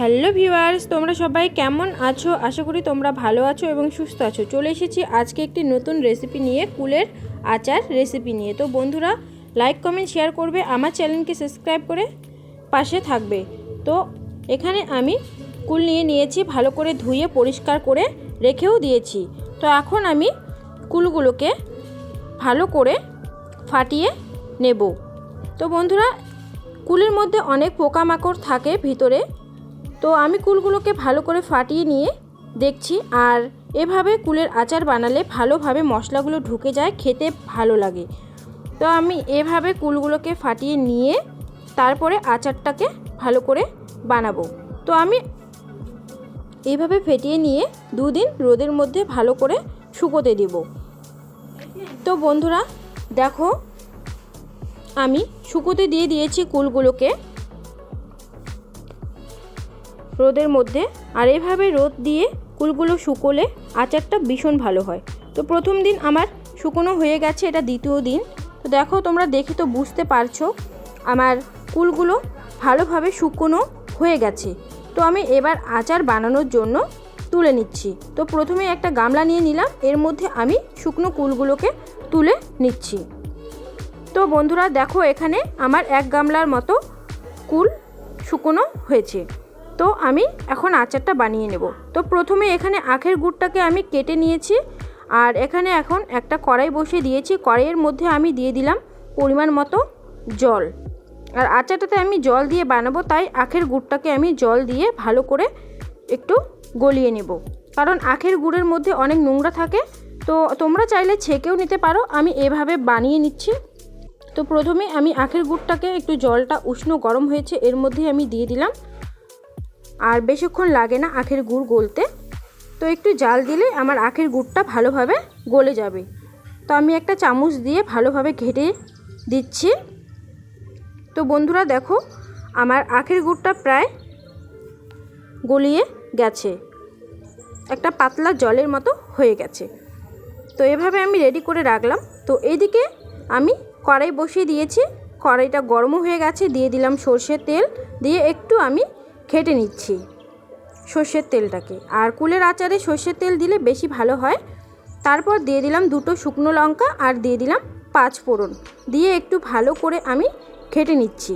Hello viewers, তোমরা সবাই কেমন আছো? আশা করি তোমরা ভালো আছো এবং সুস্থ আছো। চলে এসেছি আজকে একটি নতুন রেসিপি নিয়ে কুলের আচার রেসিপি নিয়ে। তো বন্ধুরা লাইক কমেন্ট শেয়ার করবে, আমার চ্যানেলকে সাবস্ক্রাইব করে পাশে থাকবে। তো এখানে আমি কুল নিয়ে নিয়েছি, ভালো করে ধুয়ে, পরিষ্কার করে রেখেও দিয়েছি। তো এখন আমি কুলগুলোকে ভালো করে ফাটিয়ে নেব। তো বন্ধুরা, কুলের মধ্যে অনেক পোকামাকড় থাকে ভিতরে। তো আমি কুলগুলোকে ভালো করে ফাটিয়ে নিয়ে দেখছি আর এভাবে কুলের আচার বানালে ভালোভাবে মশলাগুলো ঢুকে যায়, খেতে ভালো লাগে। তো আমি এভাবে কুলগুলোকে ফাটিয়ে নিয়ে তারপরে আচারটাকে ভালো করে বানাবো। তো আমি এইভাবে ফেটিয়ে নিয়ে দুদিন রোদের মধ্যে ভালো করে শুকোতে দেব। তো বন্ধুরা, দেখো, আমি শুকোতে দিয়ে দিয়েছি কুলগুলোকে। রোদের মধ্যে, আর এভাবে রোদ দিয়ে কুলগুলো শুকোলে আচারটা ভীষণ ভালো হয়। তো প্রথম দিন আমার শুকনো হয়ে গেছে, এটা দ্বিতীয় দিন। তো দেখো, তোমরা দেখে তো বুঝতে পারছ, আমার কুলগুলো ভালোভাবে শুকনো হয়ে গেছে। তো আমি এবার আচার বানানোর জন্য তুলে নিচ্ছি। তো প্রথমে একটা গামলা নিয়ে নিলাম, এর মধ্যে আমি শুকনো কুলগুলোকে তুলে নিচ্ছি। তো বন্ধুরা, দেখো এখানে আমার এক গামলার মতো কুল শুকনো হয়েছে। তো আমি এখন আচারটা বানিয়ে নেব। তো প্রথমে এখানে আখের গুড়টাকে আমি কেটে নিয়েছি আর এখানে এখন একটা কড়াই বসিয়ে দিয়েছি। কড়াইয়ের মধ্যে আমি দিয়ে দিলাম পরিমাণ মতো জল। আর আচারটাতে আমি জল দিয়ে বানাবো, তাই আখের গুড়টাকে আমি জল দিয়ে ভালো করে একটু গলিয়ে নেব। কারণ আখের গুড়ের মধ্যে অনেক নোংরা থাকে, তো তোমরা চাইলে ছেঁকেও নিতে পারো। আমি এভাবে বানিয়ে নিচ্ছি। তো প্রথমে আমি আখের গুড়টাকে একটু জলটা উষ্ণ গরম হয়েছে, এর মধ্যে আমি দিয়ে দিলাম আর বেশিক্ষণ লাগে না আখের গুড় গলতে। তো একটু জাল দিলে আমার আখের গুড়টা ভালোভাবে গলে যাবে। তো আমি একটা চামচ দিয়ে ভালোভাবে ঘেটে দিচ্ছি। তো বন্ধুরা দেখো, আমার আখের গুড়টা প্রায় গলিয়ে গেছে। একটা পাতলা জলের মতো হয়ে গেছে। তো এভাবে আমি রেডি করে রাখলাম। তো এদিকে আমি কড়াই বসিয়ে দিয়েছি। কড়াইটা গরমও হয়ে গেছে, দিয়ে দিলাম সর্ষের তেল। দিয়ে একটু আমি খেটে নিচ্ছি সর্ষের তেলটাকে। আর কুলের আচারে সর্ষের তেল দিলে বেশি ভালো হয়। তারপর দিয়ে দিলাম দুটো শুকনো লঙ্কা আর দিয়ে দিলাম পাঁচ ফোড়ন। দিয়ে একটু ভালো করে আমি খেটে নিচ্ছি।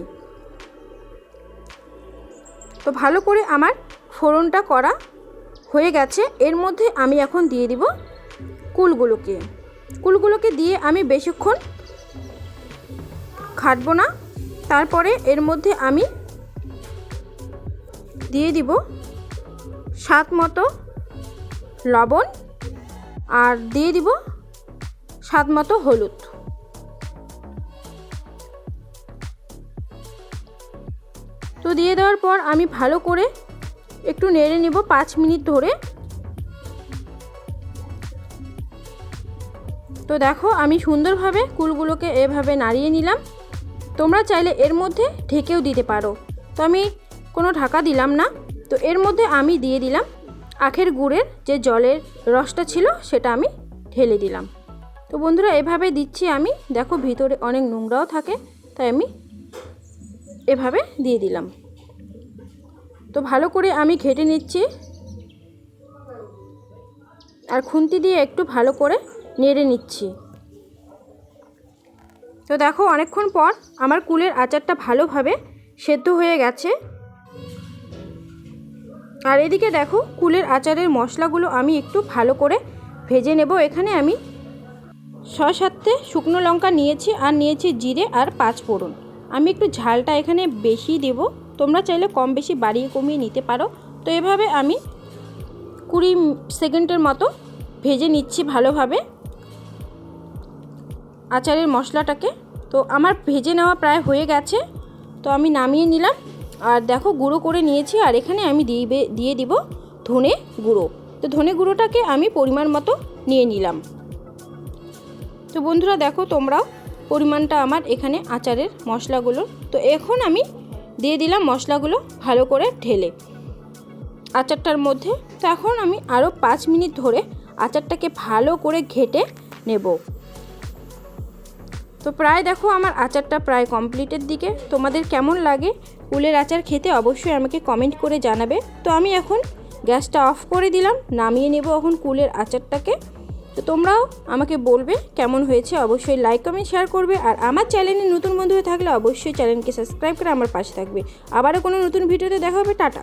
তো ভালো করে আমার ফোড়নটা করা হয়ে গেছে। এর মধ্যে আমি এখন দিয়ে দিব কুলগুলোকে। কুলগুলোকে দিয়ে আমি বেশিক্ষণ খাটবো না। তারপরে এর মধ্যে আমি দিয়ে দিব স্বাদ মতো লবণ আর দিয়ে দিব স্বাদ মতো হলুদ। তো দিয়ে দেওয়ার পর আমি ভালো করে একটু নেড়ে নেব পাঁচ মিনিট ধরে। তো দেখো আমি সুন্দরভাবে কুলগুলোকে এভাবে নাড়িয়ে নিলাম। তোমরা চাইলে এর মধ্যে ঢেকেও দিতে পারো। তো আমি কোনো ঢাকা দিলাম না। তো এর মধ্যে আমি দিয়ে দিলাম আখের গুড়ের যে জলের রসটা ছিল সেটা আমি ঢেলে দিলাম। তো বন্ধুরা, এভাবে দিচ্ছি আমি। দেখো, ভিতরে অনেক নোংরাও থাকে, তাই আমি এভাবে দিয়ে দিলাম। তো ভালো করে আমি ঘেটে নিচ্ছি। আর খুন্তি দিয়ে একটু ভালো করে নেড়ে নিচ্ছি। তো দেখো, অনেকক্ষণ পর আমার কুলের আচারটা ভালোভাবে সেদ্ধ হয়ে গেছে। আর এদিকে দেখো, কুলের আচারের মশলাগুলো আমি একটু ভালো করে ভেজে নেব। এখানে আমি ছয় সাতটে শুকনো লঙ্কা নিয়েছি আর নিয়েছি জিরে আর পাঁচ ফোড়ন। আমি একটু ঝালটা এখানে বেশি দেব। তোমরা চাইলে কম বেশি বাড়িয়ে কমিয়ে নিতে পারো। তো এভাবে আমি কুড়ি সেকেন্ডের মতো ভেজে নিচ্ছি ভালোভাবে আচারের মশলাটাকে। তো আমার ভেজে নেওয়া প্রায় হয়ে গেছে। তো আমি নামিয়ে নিলাম। আর দেখো গুঁড়ো করে নিয়েছি, আর এখানে আমি দিবে দিয়ে দিব ধনে গুঁড়ো। তো ধনে গুঁড়োটাকে আমি পরিমাণ মতো নিয়ে নিলাম। তো বন্ধুরা দেখো তোমরাও পরিমাণটা আমার এখানে আচারের মশলাগুলো। তো এখন আমি দিয়ে দিলাম মশলাগুলো ভালো করে ঢেলে আচারটার মধ্যে। তো এখন আমি আরও পাঁচ মিনিট ধরে আচারটাকে ভালো করে ঘেটে নেব। তো প্রায় দেখো আমার আচারটা প্রায় কমপ্লিটের দিকে। তোমাদের কেমন লাগে? কুলের আচার খেতে অবশ্যই আমাকে কমেন্ট করে জানাবে। তো আমি এখন গ্যাসটা অফ করে দিলাম, নামিয়ে নেব এখন কুলের আচারটাকে। তো তোমরাও আমাকে বলবে কেমন হয়েছে, অবশ্যই লাইক কমেন্ট শেয়ার করবে। আর আমার চ্যানেলে নতুন বন্ধু হয়ে থাকলে অবশ্যই চ্যানেলকে সাবস্ক্রাইব করে আমার পাশে থাকবে। আবারও কোনো নতুন ভিডিওতে দেখা হবে, টাটা।